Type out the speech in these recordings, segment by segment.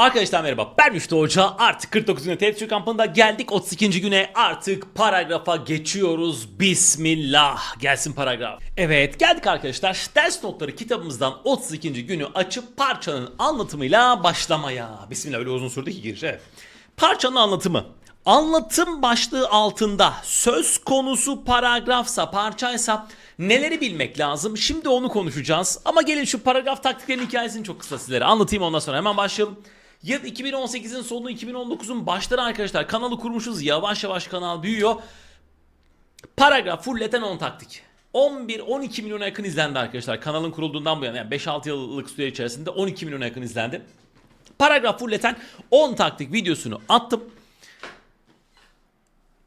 Arkadaşlar merhaba ben Müftü Hoca artık 49 güne TED kampında geldik 32. güne artık paragrafa geçiyoruz Bismillah gelsin paragraf Evet geldik arkadaşlar ders notları kitabımızdan 32. günü açıp parçanın anlatımıyla başlamaya Bismillah öyle uzun sürdü ki giriş Parçanın anlatımı Anlatım başlığı altında söz konusu paragrafsa parçaysa neleri bilmek lazım? Şimdi onu konuşacağız. Ama gelin şu paragraf taktiklerinin hikayesini çok kısa sizlere anlatayım ondan sonra hemen başlayalım. Yıl 2018'in sonu 2019'un başları arkadaşlar kanalı kurmuşuz yavaş yavaş kanal büyüyor. Paragraf fulleten 10 taktik. 11-12 milyona yakın izlendi arkadaşlar. Kanalın kurulduğundan bu yana yani 5-6 yıllık süre içerisinde 12 milyona yakın izlendi. Paragraf fulleten 10 taktik videosunu attım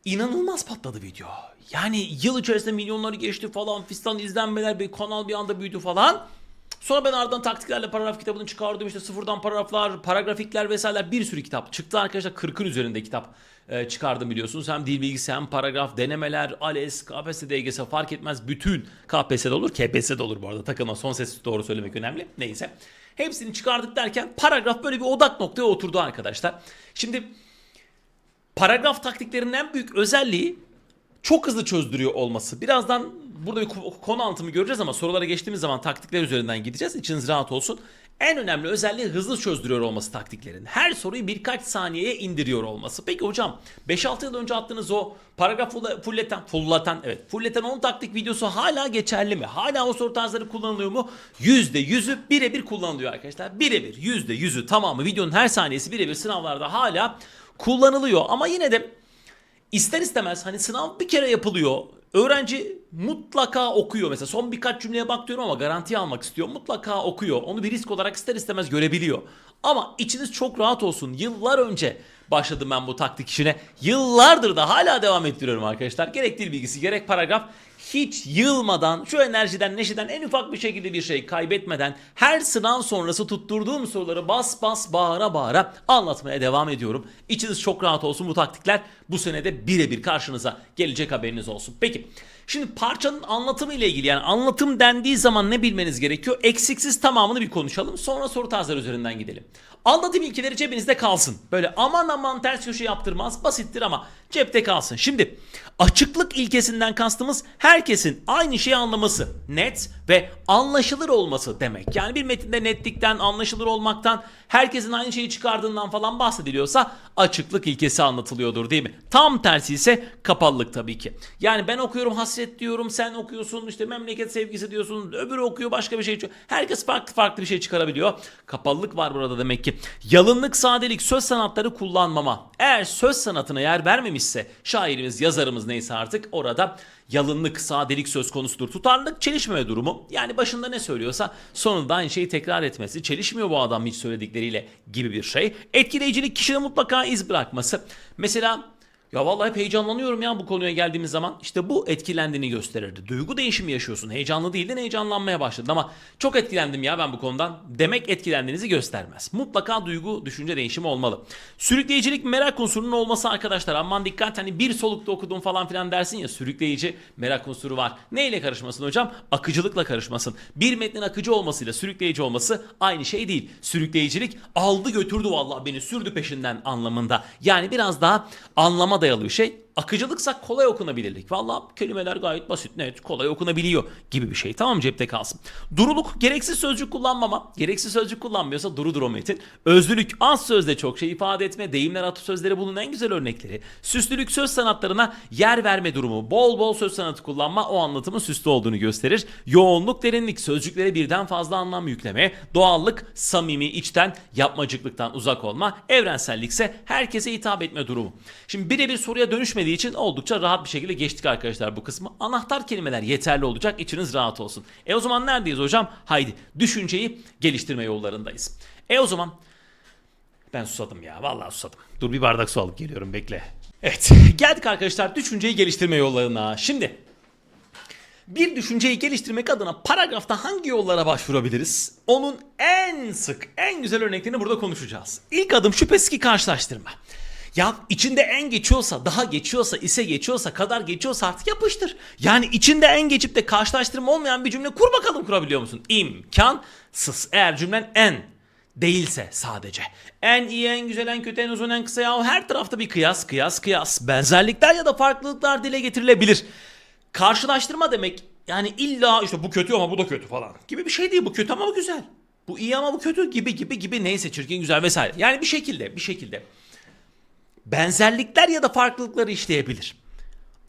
inanılmaz patladı video. Yani yıl içerisinde milyonları geçti falan fistan izlenmeler bir kanal bir anda büyüdü falan. Sonra ben ardından taktiklerle paragraf kitabını çıkardım işte sıfırdan paragraflar, paragrafikler vesaireler bir sürü kitap çıktı arkadaşlar 40'ın üzerinde kitap e, çıkardım biliyorsunuz. Hem dil bilgisi hem paragraf, denemeler, ALES, KPSS, DGS fark etmez bütün KPSS'de olur, KPSS'de olur bu arada takılma son ses doğru söylemek önemli neyse. Hepsini çıkardık derken paragraf böyle bir odak noktaya oturdu arkadaşlar. Şimdi paragraf taktiklerinin en büyük özelliği çok hızlı çözdürüyor olması. Birazdan burada bir ko- konu anlatımı göreceğiz ama sorulara geçtiğimiz zaman taktikler üzerinden gideceğiz. İçiniz rahat olsun. En önemli özelliği hızlı çözdürüyor olması taktiklerin. Her soruyu birkaç saniyeye indiriyor olması. Peki hocam 5-6 yıl önce attığınız o paragraf full- fulleten, fulleten, evet fulleten 10 taktik videosu hala geçerli mi? Hala o soru tarzları kullanılıyor mu? %100'ü birebir kullanılıyor arkadaşlar. Birebir %100'ü tamamı videonun her saniyesi birebir sınavlarda hala kullanılıyor. Ama yine de ister istemez hani sınav bir kere yapılıyor. Öğrenci mutlaka okuyor mesela son birkaç cümleye bak diyorum ama garanti almak istiyor. Mutlaka okuyor. Onu bir risk olarak ister istemez görebiliyor. Ama içiniz çok rahat olsun. Yıllar önce başladım ben bu taktik işine. Yıllardır da hala devam ettiriyorum arkadaşlar. Gerek dil bilgisi gerek paragraf hiç yılmadan, şu enerjiden, neşeden en ufak bir şekilde bir şey kaybetmeden her sınav sonrası tutturduğum soruları bas bas bağıra bağıra anlatmaya devam ediyorum. İçiniz çok rahat olsun bu taktikler bu senede birebir karşınıza gelecek haberiniz olsun. Peki şimdi parçanın anlatımı ile ilgili yani anlatım dendiği zaman ne bilmeniz gerekiyor? Eksiksiz tamamını bir konuşalım sonra soru tarzları üzerinden gidelim. Anlatım ilkeleri cebinizde kalsın. Böyle aman aman ters köşe yaptırmaz basittir ama cepte kalsın. Şimdi açıklık ilkesinden kastımız herkesin aynı şeyi anlaması, net ve anlaşılır olması demek. Yani bir metinde netlikten, anlaşılır olmaktan, herkesin aynı şeyi çıkardığından falan bahsediliyorsa açıklık ilkesi anlatılıyordur değil mi? Tam tersi ise kapalılık tabii ki. Yani ben okuyorum hasret diyorum, sen okuyorsun işte memleket sevgisi diyorsun, öbürü okuyor başka bir şey. çıkıyor. Herkes farklı farklı bir şey çıkarabiliyor. Kapalılık var burada demek ki. Yalınlık, sadelik, söz sanatları kullanmama. Eğer söz sanatına yer vermemişse şairimiz, yazarımız neyse artık orada yalınlık, sadelik söz konusudur. Tutarlılık, çelişmeme durumu. Yani başında ne söylüyorsa sonunda aynı şeyi tekrar etmesi. Çelişmiyor bu adam hiç söyledikleriyle gibi bir şey. Etkileyicilik kişide mutlaka iz bırakması. Mesela ya vallahi hep heyecanlanıyorum ya bu konuya geldiğimiz zaman. İşte bu etkilendiğini gösterirdi. Duygu değişimi yaşıyorsun. Heyecanlı değildin heyecanlanmaya başladın ama çok etkilendim ya ben bu konudan. Demek etkilendiğinizi göstermez. Mutlaka duygu, düşünce değişimi olmalı. Sürükleyicilik merak unsurunun olması arkadaşlar. Aman dikkat hani bir solukta okudum falan filan dersin ya sürükleyici merak unsuru var. Neyle karışmasın hocam? Akıcılıkla karışmasın. Bir metnin akıcı olmasıyla sürükleyici olması aynı şey değil. Sürükleyicilik aldı götürdü vallahi beni sürdü peşinden anlamında. Yani biraz daha anlama dayalı bir şey. Akıcılıksa kolay okunabilirlik. Valla kelimeler gayet basit, net, kolay okunabiliyor gibi bir şey. Tamam cepte kalsın. Duruluk, gereksiz sözcük kullanmama. Gereksiz sözcük kullanmıyorsa durudur o metin. Özlülük, az sözle çok şey ifade etme. Deyimler, atasözleri bunun en güzel örnekleri. Süslülük, söz sanatlarına yer verme durumu. Bol bol söz sanatı kullanma o anlatımın süslü olduğunu gösterir. Yoğunluk, derinlik, sözcüklere birden fazla anlam yükleme. Doğallık, samimi, içten, yapmacıklıktan uzak olma. Evrensellikse herkese hitap etme durumu. Şimdi birebir soruya dönüşmediği için oldukça rahat bir şekilde geçtik arkadaşlar bu kısmı. Anahtar kelimeler yeterli olacak. içiniz rahat olsun. E o zaman neredeyiz hocam? Haydi düşünceyi geliştirme yollarındayız. E o zaman ben susadım ya. Vallahi susadım. Dur bir bardak su alıp geliyorum bekle. Evet geldik arkadaşlar düşünceyi geliştirme yollarına. Şimdi bir düşünceyi geliştirmek adına paragrafta hangi yollara başvurabiliriz? Onun en sık, en güzel örneklerini burada konuşacağız. İlk adım şüphesiz ki karşılaştırma. Ya içinde en geçiyorsa, daha geçiyorsa, ise geçiyorsa, kadar geçiyorsa artık yapıştır. Yani içinde en geçip de karşılaştırma olmayan bir cümle kur bakalım kurabiliyor musun? İmkansız. Eğer cümlen en değilse sadece. En iyi, en güzel, en kötü, en uzun, en kısa ya her tarafta bir kıyas, kıyas, kıyas. Benzerlikler ya da farklılıklar dile getirilebilir. Karşılaştırma demek yani illa işte bu kötü ama bu da kötü falan gibi bir şey değil. Bu kötü ama bu güzel. Bu iyi ama bu kötü gibi gibi gibi neyse çirkin güzel vesaire. Yani bir şekilde bir şekilde benzerlikler ya da farklılıkları işleyebilir.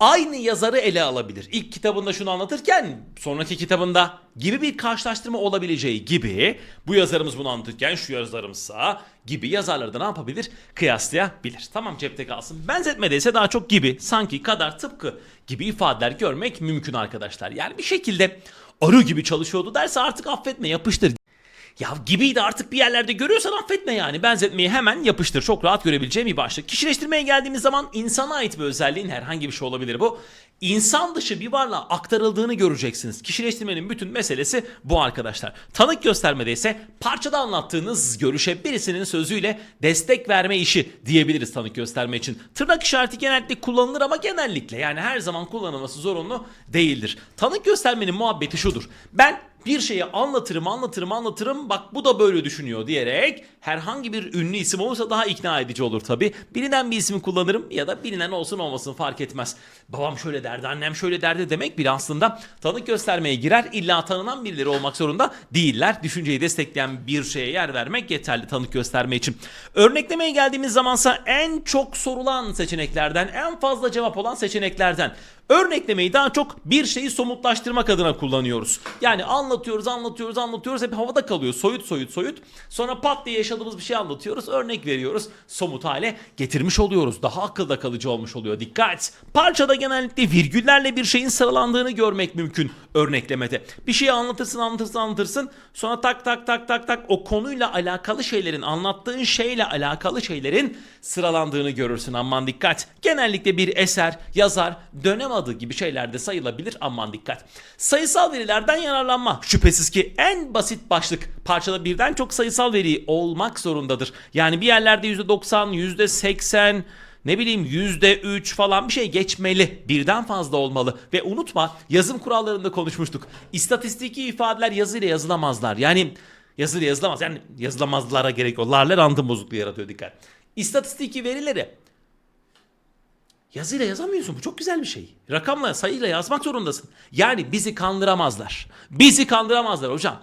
Aynı yazarı ele alabilir. İlk kitabında şunu anlatırken sonraki kitabında gibi bir karşılaştırma olabileceği gibi bu yazarımız bunu anlatırken şu yazarımsa gibi yazarları da ne yapabilir? Kıyaslayabilir. Tamam cepte kalsın. Benzetmede ise daha çok gibi, sanki, kadar, tıpkı gibi ifadeler görmek mümkün arkadaşlar. Yani bir şekilde arı gibi çalışıyordu derse artık affetme yapıştır. Ya gibiydi artık bir yerlerde görüyorsan affetme yani. Benzetmeyi hemen yapıştır. Çok rahat görebileceğim bir başlık. Kişileştirmeye geldiğimiz zaman insana ait bir özelliğin herhangi bir şey olabilir bu. İnsan dışı bir varlığa aktarıldığını göreceksiniz. Kişileştirmenin bütün meselesi bu arkadaşlar. Tanık göstermede ise parçada anlattığınız görüşe birisinin sözüyle destek verme işi diyebiliriz tanık gösterme için. Tırnak işareti genellikle kullanılır ama genellikle yani her zaman kullanılması zorunlu değildir. Tanık göstermenin muhabbeti şudur. Ben bir şeyi anlatırım anlatırım anlatırım bak bu da böyle düşünüyor diyerek herhangi bir ünlü isim olursa daha ikna edici olur tabi. Bilinen bir ismi kullanırım ya da bilinen olsun olmasın fark etmez. Babam şöyle derdi annem şöyle derdi demek bile aslında tanık göstermeye girer illa tanınan birileri olmak zorunda değiller. Düşünceyi destekleyen bir şeye yer vermek yeterli tanık gösterme için. Örneklemeye geldiğimiz zamansa en çok sorulan seçeneklerden en fazla cevap olan seçeneklerden Örneklemeyi daha çok bir şeyi somutlaştırmak adına kullanıyoruz. Yani anlatıyoruz, anlatıyoruz, anlatıyoruz. Hep havada kalıyor. Soyut, soyut, soyut. Sonra pat diye yaşadığımız bir şey anlatıyoruz. Örnek veriyoruz. Somut hale getirmiş oluyoruz. Daha akılda kalıcı olmuş oluyor. Dikkat! Parçada genellikle virgüllerle bir şeyin sıralandığını görmek mümkün örneklemede. Bir şeyi anlatırsın, anlatırsın, anlatırsın. Sonra tak tak tak tak tak o konuyla alakalı şeylerin, anlattığın şeyle alakalı şeylerin sıralandığını görürsün. Aman dikkat. Genellikle bir eser, yazar, dönem adı gibi şeylerde sayılabilir. Aman dikkat. Sayısal verilerden yararlanma. Şüphesiz ki en basit başlık parçada birden çok sayısal veri olmak zorundadır. Yani bir yerlerde %90, %80, ne bileyim %3 falan bir şey geçmeli. Birden fazla olmalı. Ve unutma yazım kurallarında konuşmuştuk. İstatistiki ifadeler yazıyla yazılamazlar. Yani yazıyla yazılamaz. Yani yazılamazlara gerek yok. Larla random bozukluğu yaratıyor dikkat. İstatistiki verileri Yazıyla yazamıyorsun. Bu çok güzel bir şey. Rakamla, sayıyla yazmak zorundasın. Yani bizi kandıramazlar. Bizi kandıramazlar hocam.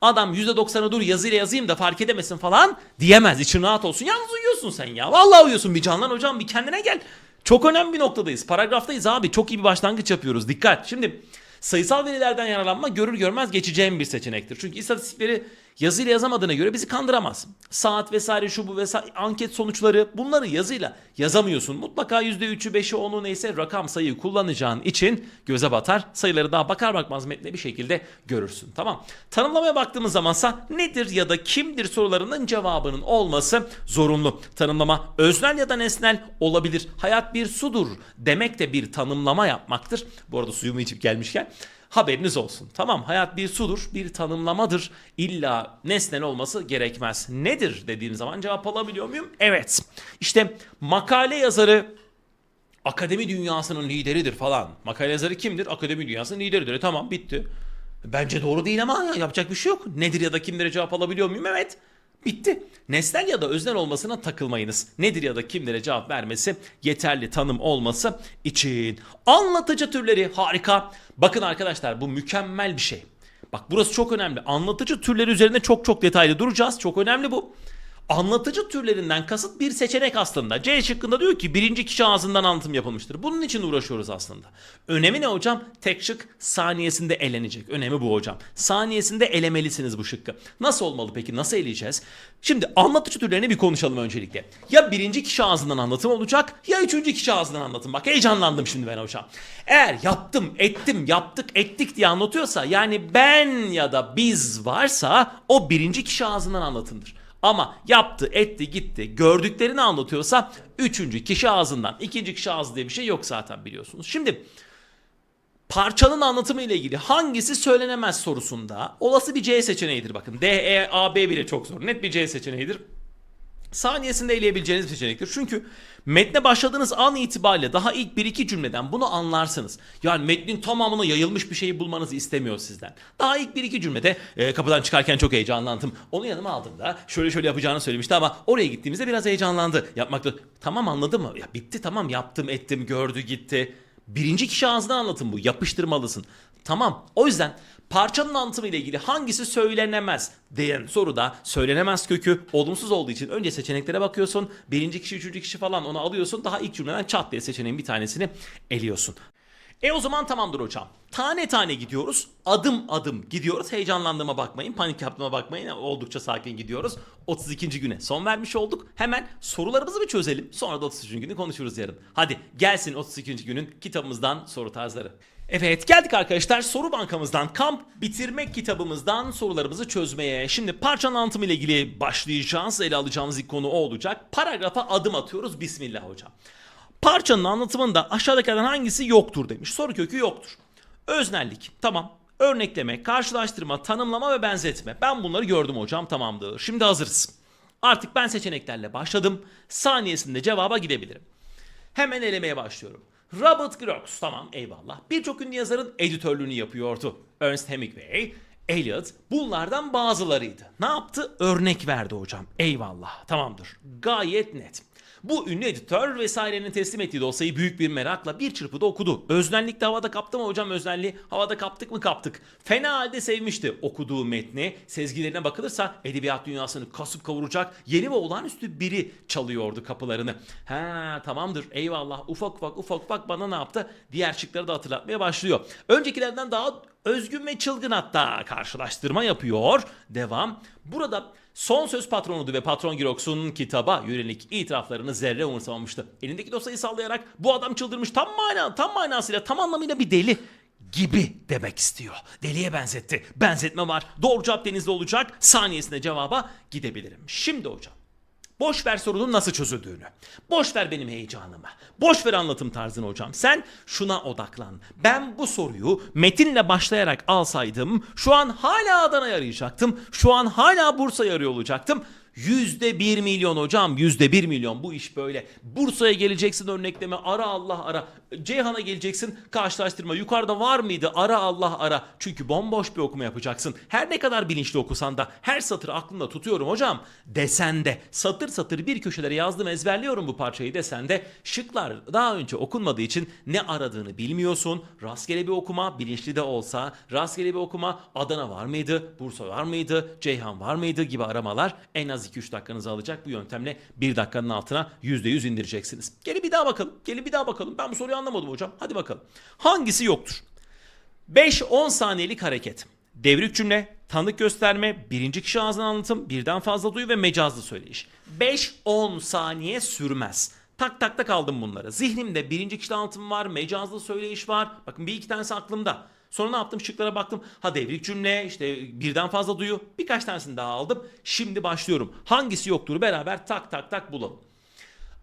Adam %90'ı dur yazıyla yazayım da fark edemesin falan diyemez. İçin rahat olsun. Yalnız uyuyorsun sen ya. Vallahi uyuyorsun bir canlan hocam bir kendine gel. Çok önemli bir noktadayız. Paragraftayız abi. Çok iyi bir başlangıç yapıyoruz. Dikkat. Şimdi sayısal verilerden yararlanma görür görmez geçeceğim bir seçenektir. Çünkü istatistikleri yazıyla yazamadığına göre bizi kandıramaz. Saat vesaire şu bu vesaire anket sonuçları bunları yazıyla yazamıyorsun. Mutlaka %3'ü 5'i 10'u neyse rakam sayıyı kullanacağın için göze batar. Sayıları daha bakar bakmaz metne bir şekilde görürsün. Tamam. Tanımlamaya baktığımız zamansa nedir ya da kimdir sorularının cevabının olması zorunlu. Tanımlama öznel ya da nesnel olabilir. Hayat bir sudur demek de bir tanımlama yapmaktır. Bu arada suyumu içip gelmişken Haberiniz olsun. Tamam hayat bir sudur, bir tanımlamadır. İlla nesnel olması gerekmez. Nedir dediğim zaman cevap alabiliyor muyum? Evet. İşte makale yazarı akademi dünyasının lideridir falan. Makale yazarı kimdir? Akademi dünyasının lideridir. E, tamam bitti. Bence doğru değil ama ya, yapacak bir şey yok. Nedir ya da kimlere cevap alabiliyor muyum? Evet. Bitti. Nesnel ya da öznel olmasına takılmayınız. Nedir ya da kimlere cevap vermesi yeterli tanım olması için. Anlatıcı türleri harika. Bakın arkadaşlar bu mükemmel bir şey. Bak burası çok önemli. Anlatıcı türleri üzerinde çok çok detaylı duracağız. Çok önemli bu. Anlatıcı türlerinden kasıt bir seçenek aslında. C şıkkında diyor ki birinci kişi ağzından anlatım yapılmıştır. Bunun için uğraşıyoruz aslında. Önemi ne hocam? Tek şık saniyesinde elenecek. Önemi bu hocam. Saniyesinde elemelisiniz bu şıkkı. Nasıl olmalı peki? Nasıl eleyeceğiz? Şimdi anlatıcı türlerini bir konuşalım öncelikle. Ya birinci kişi ağzından anlatım olacak ya üçüncü kişi ağzından anlatım. Bak heyecanlandım şimdi ben hocam. Eğer yaptım, ettim, yaptık, ettik diye anlatıyorsa yani ben ya da biz varsa o birinci kişi ağzından anlatımdır. Ama yaptı, etti, gitti, gördüklerini anlatıyorsa üçüncü kişi ağzından, ikinci kişi ağzı diye bir şey yok zaten biliyorsunuz. Şimdi parçanın anlatımı ile ilgili hangisi söylenemez sorusunda olası bir C seçeneğidir bakın. D, E, A, B bile çok zor. Net bir C seçeneğidir. Saniyesinde eleyebileceğiniz bir seçenektir. Çünkü metne başladığınız an itibariyle daha ilk bir iki cümleden bunu anlarsınız. Yani metnin tamamına yayılmış bir şeyi bulmanızı istemiyor sizden. Daha ilk bir iki cümlede e, kapıdan çıkarken çok heyecanlandım. Onu yanıma aldığımda şöyle şöyle yapacağını söylemişti ama oraya gittiğimizde biraz heyecanlandı. Yapmakta tamam anladı mı? Ya bitti tamam yaptım ettim gördü gitti. Birinci kişi ağzından anlatım bu. Yapıştırmalısın. Tamam. O yüzden parçanın anlatımı ile ilgili hangisi söylenemez diyen soruda söylenemez kökü olumsuz olduğu için önce seçeneklere bakıyorsun. Birinci kişi, üçüncü kişi falan onu alıyorsun. Daha ilk cümleden çat diye seçeneğin bir tanesini eliyorsun. E o zaman tamamdır hocam. Tane tane gidiyoruz. Adım adım gidiyoruz. Heyecanlandığıma bakmayın. Panik yaptığıma bakmayın. Oldukça sakin gidiyoruz. 32. güne son vermiş olduk. Hemen sorularımızı bir çözelim. Sonra da 33. günü konuşuruz yarın. Hadi gelsin 32. günün kitabımızdan soru tarzları. Evet geldik arkadaşlar soru bankamızdan kamp bitirmek kitabımızdan sorularımızı çözmeye. Şimdi parçanın anlatımı ile ilgili başlayacağız. Ele alacağımız ilk konu o olacak. Paragrafa adım atıyoruz. Bismillah hocam. Parçanın anlatımında aşağıdakilerden hangisi yoktur demiş. Soru kökü yoktur. Öznellik tamam. Örnekleme, karşılaştırma, tanımlama ve benzetme. Ben bunları gördüm hocam tamamdır. Şimdi hazırız. Artık ben seçeneklerle başladım. Saniyesinde cevaba gidebilirim. Hemen elemeye başlıyorum. Robert Grox tamam eyvallah. Birçok ünlü yazarın editörlüğünü yapıyordu. Ernest Hemingway, Eliot bunlardan bazılarıydı. Ne yaptı? Örnek verdi hocam. Eyvallah tamamdır. Gayet net. Bu ünlü editör vesairenin teslim ettiği dosyayı büyük bir merakla bir çırpıda okudu. Öznellik de havada kaptı mı hocam öznelliği? Havada kaptık mı kaptık. Fena halde sevmişti okuduğu metni. Sezgilerine bakılırsa edebiyat dünyasını kasıp kavuracak yeni ve olağanüstü biri çalıyordu kapılarını. Ha tamamdır eyvallah ufak ufak ufak ufak bana ne yaptı? Diğer şıkları da hatırlatmaya başlıyor. Öncekilerden daha özgün ve çılgın hatta karşılaştırma yapıyor. Devam. Burada son söz patronudu ve patron Girox'un kitaba yönelik itiraflarını zerre umursamamıştı. Elindeki dosyayı sallayarak bu adam çıldırmış tam mana tam manasıyla tam anlamıyla bir deli gibi demek istiyor. Deliye benzetti. Benzetme var. Doğru cevap denizde olacak. Saniyesinde cevaba gidebilirim. Şimdi hocam. Boş ver sorunun nasıl çözüldüğünü. Boş ver benim heyecanımı. Boş ver anlatım tarzını hocam. Sen şuna odaklan. Ben bu soruyu metinle başlayarak alsaydım şu an hala Adana'yı arayacaktım. Şu an hala Bursa'yı arıyor olacaktım. Yüzde bir milyon hocam yüzde bir milyon bu iş böyle. Bursa'ya geleceksin örnekleme ara Allah ara. Ceyhan'a geleceksin karşılaştırma. Yukarıda var mıydı ara Allah ara. Çünkü bomboş bir okuma yapacaksın. Her ne kadar bilinçli okusan da her satırı aklında tutuyorum hocam desen de satır satır bir köşelere yazdım ezberliyorum bu parçayı desen de şıklar daha önce okunmadığı için ne aradığını bilmiyorsun. Rastgele bir okuma bilinçli de olsa rastgele bir okuma Adana var mıydı Bursa var mıydı Ceyhan var mıydı gibi aramalar en az 2-3 dakikanızı alacak bu yöntemle 1 dakikanın altına %100 indireceksiniz. Gelin bir daha bakalım. Gelin bir daha bakalım. Ben bu soruyu anlamadım hocam. Hadi bakalım. Hangisi yoktur? 5-10 saniyelik hareket. Devrik cümle, tanık gösterme, birinci kişi ağzından anlatım, birden fazla duyu ve mecazlı söyleyiş. 5-10 saniye sürmez. Tak tak tak aldım bunları. Zihnimde birinci kişi anlatım var, mecazlı söyleyiş var. Bakın bir iki tanesi aklımda. Sonra ne yaptım? Şıklara baktım. Ha devrik cümle, işte birden fazla duyu. Birkaç tanesini daha aldım. Şimdi başlıyorum. Hangisi yoktur beraber tak tak tak bulalım.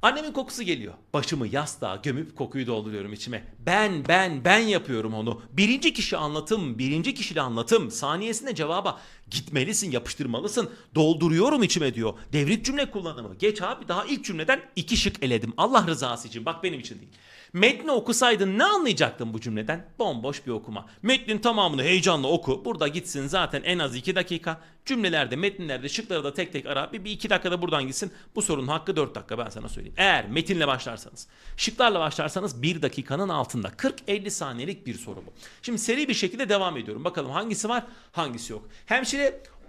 Annemin kokusu geliyor. Başımı yastığa gömüp kokuyu dolduruyorum içime. Ben, ben, ben yapıyorum onu. Birinci kişi anlatım, birinci kişili anlatım. Saniyesinde cevaba gitmelisin, yapıştırmalısın. Dolduruyorum içime diyor. Devrik cümle kullanımı. Geç abi daha ilk cümleden iki şık eledim. Allah rızası için. Bak benim için değil. Metni okusaydın ne anlayacaktın bu cümleden? Bomboş bir okuma. Metnin tamamını heyecanla oku. Burada gitsin zaten en az 2 dakika. Cümlelerde, metinlerde, şıkları da tek tek ara. Bir, bir iki dakikada buradan gitsin. Bu sorunun hakkı 4 dakika ben sana söyleyeyim. Eğer metinle başlarsanız, şıklarla başlarsanız 1 dakikanın altında. 40-50 saniyelik bir soru bu. Şimdi seri bir şekilde devam ediyorum. Bakalım hangisi var, hangisi yok. Hemşire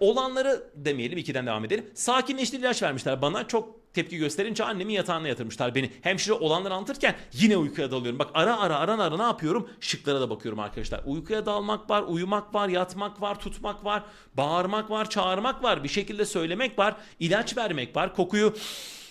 olanları demeyelim, ikiden devam edelim. Sakinleştirici ilaç vermişler bana. Çok tepki gösterince annemi yatağına yatırmışlar beni. Hemşire olanları anlatırken yine uykuya dalıyorum. Bak ara ara ara ara ne yapıyorum? Şıklara da bakıyorum arkadaşlar. Uykuya dalmak var, uyumak var, yatmak var, tutmak var, bağırmak var, çağırmak var, bir şekilde söylemek var, ilaç vermek var, kokuyu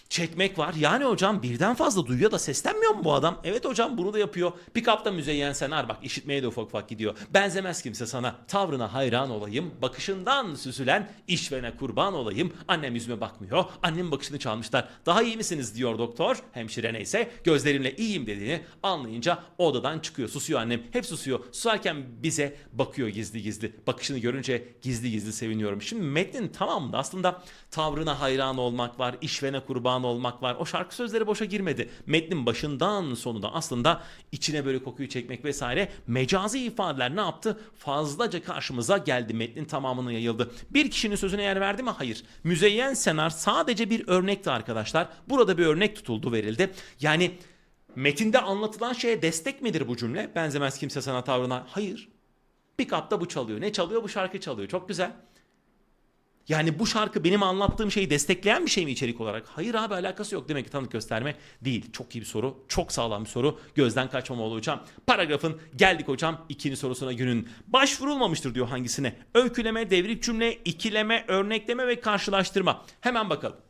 çekmek var. Yani hocam birden fazla duyuyor da seslenmiyor mu bu adam? Evet hocam bunu da yapıyor. Pick-up'ta Müzeyyen Senar bak işitmeye de ufak ufak gidiyor. Benzemez kimse sana. Tavrına hayran olayım. Bakışından süzülen işvene kurban olayım. Annem yüzüme bakmıyor. Annem bakışını çalmışlar. Daha iyi misiniz diyor doktor. Hemşire neyse gözlerimle iyiyim dediğini anlayınca odadan çıkıyor. Susuyor annem. Hep susuyor. Susarken bize bakıyor gizli gizli. Bakışını görünce gizli gizli seviniyorum. Şimdi metnin tamamında aslında tavrına hayran olmak var. işvene kurban olmak var. O şarkı sözleri boşa girmedi. Metnin başından sonuna aslında içine böyle kokuyu çekmek vesaire mecazi ifadeler ne yaptı? Fazlaca karşımıza geldi. Metnin tamamına yayıldı. Bir kişinin sözüne yer verdi mi? Hayır. Müzeyyen Senar sadece bir örnekti arkadaşlar. Burada bir örnek tutuldu verildi. Yani metinde anlatılan şeye destek midir bu cümle? Benzemez kimse sana tavrına. Hayır. Pick-up'ta bu çalıyor. Ne çalıyor? Bu şarkı çalıyor. Çok güzel. Yani bu şarkı benim anlattığım şeyi destekleyen bir şey mi içerik olarak? Hayır abi alakası yok. Demek ki tanık gösterme değil. Çok iyi bir soru. Çok sağlam bir soru. Gözden kaçmamalı hocam. Paragrafın geldik hocam ikinci sorusuna günün. Başvurulmamıştır diyor hangisine? Öyküleme, devrik cümle, ikileme, örnekleme ve karşılaştırma. Hemen bakalım.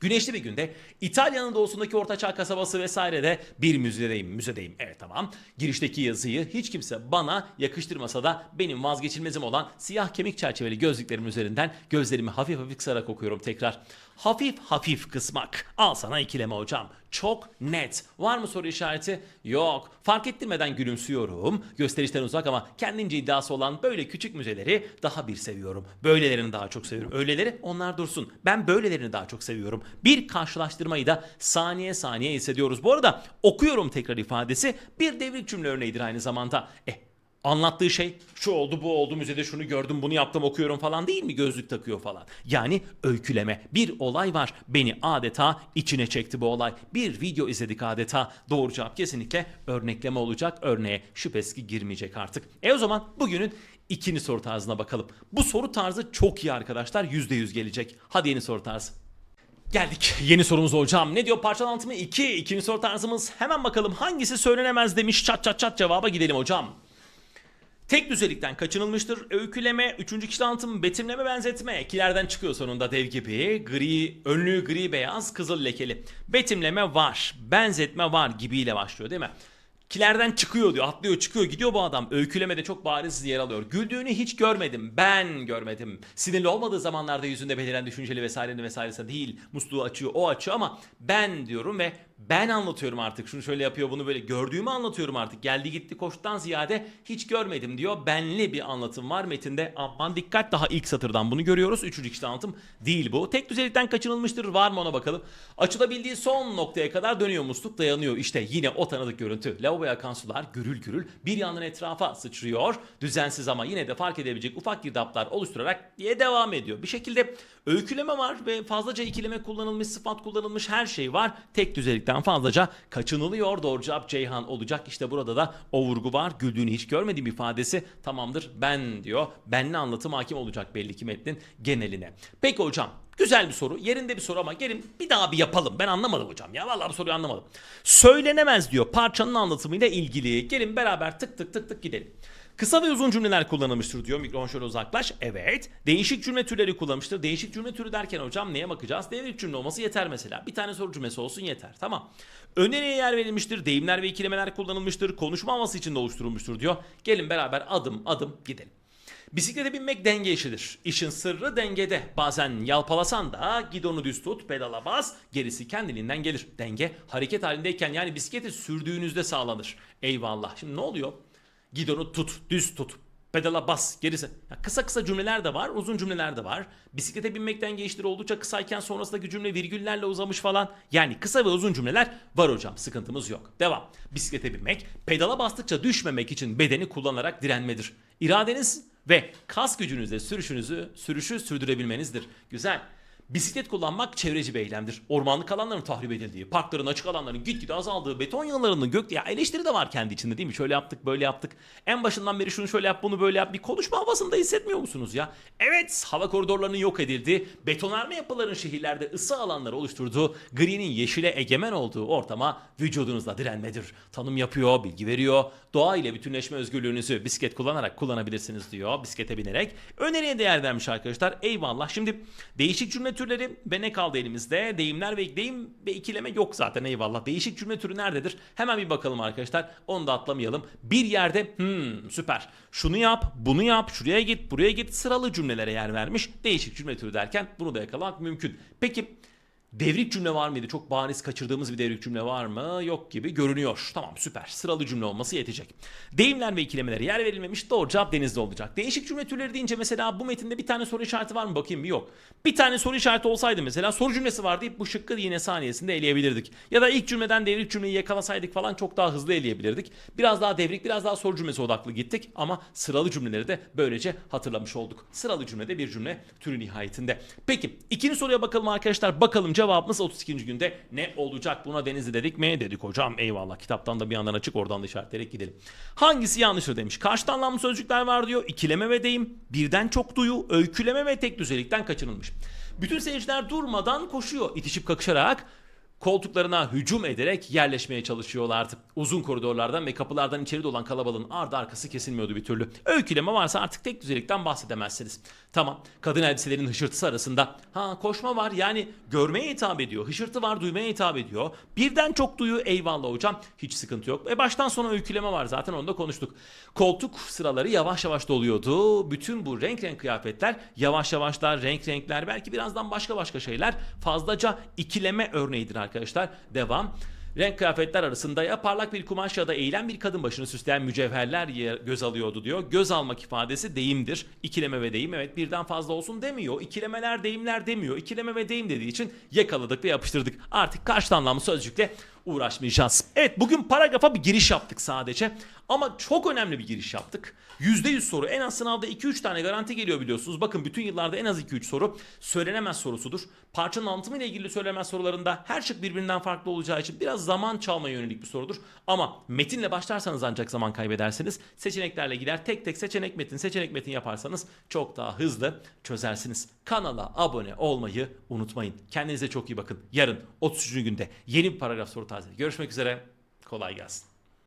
Güneşli bir günde İtalya'nın doğusundaki ortaçağ kasabası vesairede bir müzedeyim. Müzedeyim. Evet tamam. Girişteki yazıyı hiç kimse bana yakıştırmasa da benim vazgeçilmezim olan siyah kemik çerçeveli gözlüklerim üzerinden gözlerimi hafif hafif kısarak okuyorum tekrar. Hafif hafif kısmak. Al sana ikileme hocam. Çok net. Var mı soru işareti? Yok. Fark ettirmeden gülümsüyorum. Gösterişten uzak ama kendince iddiası olan böyle küçük müzeleri daha bir seviyorum. Böylelerini daha çok seviyorum. Öyleleri onlar dursun. Ben böylelerini daha çok seviyorum. Bir karşılaştırmayı da saniye saniye hissediyoruz. Bu arada okuyorum tekrar ifadesi bir devrik cümle örneğidir aynı zamanda. Eh Anlattığı şey şu oldu bu oldu müzede şunu gördüm bunu yaptım okuyorum falan değil mi gözlük takıyor falan. Yani öyküleme bir olay var beni adeta içine çekti bu olay. Bir video izledik adeta doğru cevap kesinlikle örnekleme olacak örneğe şüphesiz ki girmeyecek artık. E o zaman bugünün ikinci soru tarzına bakalım. Bu soru tarzı çok iyi arkadaşlar %100 gelecek. Hadi yeni soru tarzı. Geldik yeni sorumuz hocam. Ne diyor parçalantımı 2. İkinci soru tarzımız hemen bakalım hangisi söylenemez demiş çat çat çat cevaba gidelim hocam. Tek düzelikten kaçınılmıştır. Öyküleme, üçüncü kişi anlatım, betimleme, benzetme. Ekilerden çıkıyor sonunda dev gibi. Gri, önlüğü gri beyaz, kızıl lekeli. Betimleme var, benzetme var gibiyle başlıyor değil mi? Kilerden çıkıyor diyor, atlıyor çıkıyor gidiyor bu adam. Öykülemede çok bariz yer alıyor. Güldüğünü hiç görmedim, ben görmedim. Sinirli olmadığı zamanlarda yüzünde beliren düşünceli vesaireni vesairesi değil. Musluğu açıyor, o açıyor ama ben diyorum ve ben anlatıyorum artık. Şunu şöyle yapıyor, bunu böyle gördüğümü anlatıyorum artık. Geldi gitti koştuktan ziyade hiç görmedim diyor. Benli bir anlatım var metinde. Aman dikkat daha ilk satırdan bunu görüyoruz. Üçüncü kişi anlatım değil bu. Tek düzelikten kaçınılmıştır. Var mı ona bakalım. Açılabildiği son noktaya kadar dönüyor musluk dayanıyor. İşte yine o tanıdık görüntü. Lavaboya akan sular gürül gürül bir yandan etrafa sıçrıyor. Düzensiz ama yine de fark edebilecek ufak girdaplar oluşturarak diye devam ediyor. Bir şekilde öyküleme var ve fazlaca ikileme kullanılmış, sıfat kullanılmış her şey var. Tek düzelikten fazlaca kaçınılıyor. Doğru cevap Ceyhan olacak. İşte burada da o vurgu var. Güldüğünü hiç görmediğim ifadesi tamamdır. Ben diyor. Benli anlatım hakim olacak belli ki metnin geneline. Peki hocam Güzel bir soru. Yerinde bir soru ama gelin bir daha bir yapalım. Ben anlamadım hocam ya. Vallahi bu soruyu anlamadım. Söylenemez diyor parçanın anlatımıyla ilgili. Gelin beraber tık tık tık tık gidelim. Kısa ve uzun cümleler kullanılmıştır diyor. Mikrofon şöyle uzaklaş. Evet. Değişik cümle türleri kullanmıştır. Değişik cümle türü derken hocam neye bakacağız? Devrik cümle olması yeter mesela. Bir tane soru cümlesi olsun yeter. Tamam. Öneriye yer verilmiştir. Deyimler ve ikilemeler kullanılmıştır. Konuşma havası içinde oluşturulmuştur diyor. Gelin beraber adım adım gidelim. Bisiklete binmek denge işidir. İşin sırrı dengede. Bazen yalpalasan da gidonu düz tut, pedala bas, gerisi kendiliğinden gelir. Denge hareket halindeyken yani bisikleti sürdüğünüzde sağlanır. Eyvallah. Şimdi ne oluyor? Gidonu tut, düz tut. Pedala bas, gerisi. Ya kısa kısa cümleler de var, uzun cümleler de var. Bisiklete binmekten geçtir oldukça kısayken sonrasındaki cümle virgüllerle uzamış falan. Yani kısa ve uzun cümleler var hocam. Sıkıntımız yok. Devam. Bisiklete binmek, pedala bastıkça düşmemek için bedeni kullanarak direnmedir. İradeniz ve kas gücünüzle sürüşünüzü, sürüşü sürdürebilmenizdir. Güzel. Bisiklet kullanmak çevreci bir eylemdir. Ormanlık alanların tahrip edildiği, parkların açık alanların gitgide azaldığı, beton yığınlarının gök ya eleştiri de var kendi içinde değil mi? Şöyle yaptık, böyle yaptık. En başından beri şunu şöyle yap, bunu böyle yap. Bir konuşma havasında hissetmiyor musunuz ya? Evet, hava koridorlarının yok edildiği, betonarme yapıların şehirlerde ısı alanları oluşturduğu, gri'nin yeşile egemen olduğu ortama vücudunuzla direnmedir. Tanım yapıyor, bilgi veriyor. Doğa ile bütünleşme özgürlüğünüzü bisiklet kullanarak kullanabilirsiniz diyor. Bisiklete binerek. Öneriye değer vermiş arkadaşlar. Eyvallah. Şimdi değişik cümle türleri ve ne kaldı elimizde? Deyimler ve deyim ve ikileme yok zaten eyvallah. Değişik cümle türü nerededir? Hemen bir bakalım arkadaşlar. Onu da atlamayalım. Bir yerde hmm süper. Şunu yap, bunu yap, şuraya git, buraya git sıralı cümlelere yer vermiş. Değişik cümle türü derken bunu da yakalamak mümkün. Peki Devrik cümle var mıydı? Çok bariz kaçırdığımız bir devrik cümle var mı? Yok gibi görünüyor. Tamam süper. Sıralı cümle olması yetecek. Deyimler ve ikilemelere yer verilmemiş. Doğru cevap denizde olacak. Değişik cümle türleri deyince mesela bu metinde bir tane soru işareti var mı? Bakayım yok. Bir tane soru işareti olsaydı mesela soru cümlesi var deyip bu şıkkı yine saniyesinde eleyebilirdik. Ya da ilk cümleden devrik cümleyi yakalasaydık falan çok daha hızlı eleyebilirdik. Biraz daha devrik biraz daha soru cümlesi odaklı gittik ama sıralı cümleleri de böylece hatırlamış olduk. Sıralı cümlede bir cümle türü nihayetinde. Peki ikinci soruya bakalım arkadaşlar. Bakalım cevabımız 32. günde ne olacak? Buna Denizli dedik mi? Dedik hocam eyvallah. Kitaptan da bir yandan açık oradan da işaretleyerek gidelim. Hangisi yanlıştır demiş. Karşıt anlamlı sözcükler var diyor. İkileme ve deyim. Birden çok duyu. Öyküleme ve tek düzelikten kaçınılmış. Bütün seyirciler durmadan koşuyor. itişip kakışarak koltuklarına hücum ederek yerleşmeye çalışıyorlardı. Uzun koridorlardan ve kapılardan içeri dolan kalabalığın ardı arkası kesilmiyordu bir türlü. Öyküleme varsa artık tek düzelikten bahsedemezsiniz. Tamam kadın elbiselerin hışırtısı arasında ha koşma var yani görmeye hitap ediyor. Hışırtı var duymaya hitap ediyor. Birden çok duyu eyvallah hocam hiç sıkıntı yok. E baştan sona öyküleme var zaten onu da konuştuk. Koltuk sıraları yavaş yavaş doluyordu. Bütün bu renk renk kıyafetler yavaş yavaşlar renk renkler belki birazdan başka başka şeyler fazlaca ikileme örneğidir arkadaşlar. Devam. Renk kıyafetler arasında ya parlak bir kumaş ya da eğilen bir kadın başını süsleyen mücevherler göz alıyordu diyor. Göz almak ifadesi deyimdir. İkileme ve deyim evet birden fazla olsun demiyor. İkilemeler deyimler demiyor. İkileme ve deyim dediği için yakaladık ve yapıştırdık. Artık karşıt anlamlı sözcükle uğraşmayacağız. Evet bugün paragrafa bir giriş yaptık sadece. Ama çok önemli bir giriş yaptık. %100 soru en az sınavda 2-3 tane garanti geliyor biliyorsunuz. Bakın bütün yıllarda en az 2-3 soru söylenemez sorusudur. Parçanın anlatımı ile ilgili söylenemez sorularında her şık birbirinden farklı olacağı için biraz zaman çalmaya yönelik bir sorudur. Ama metinle başlarsanız ancak zaman kaybedersiniz. Seçeneklerle gider tek tek seçenek metin seçenek metin yaparsanız çok daha hızlı çözersiniz. Kanala abone olmayı unutmayın. Kendinize çok iyi bakın. Yarın 33. günde yeni bir paragraf soru tarzı. Görüşmek üzere. Kolay gelsin.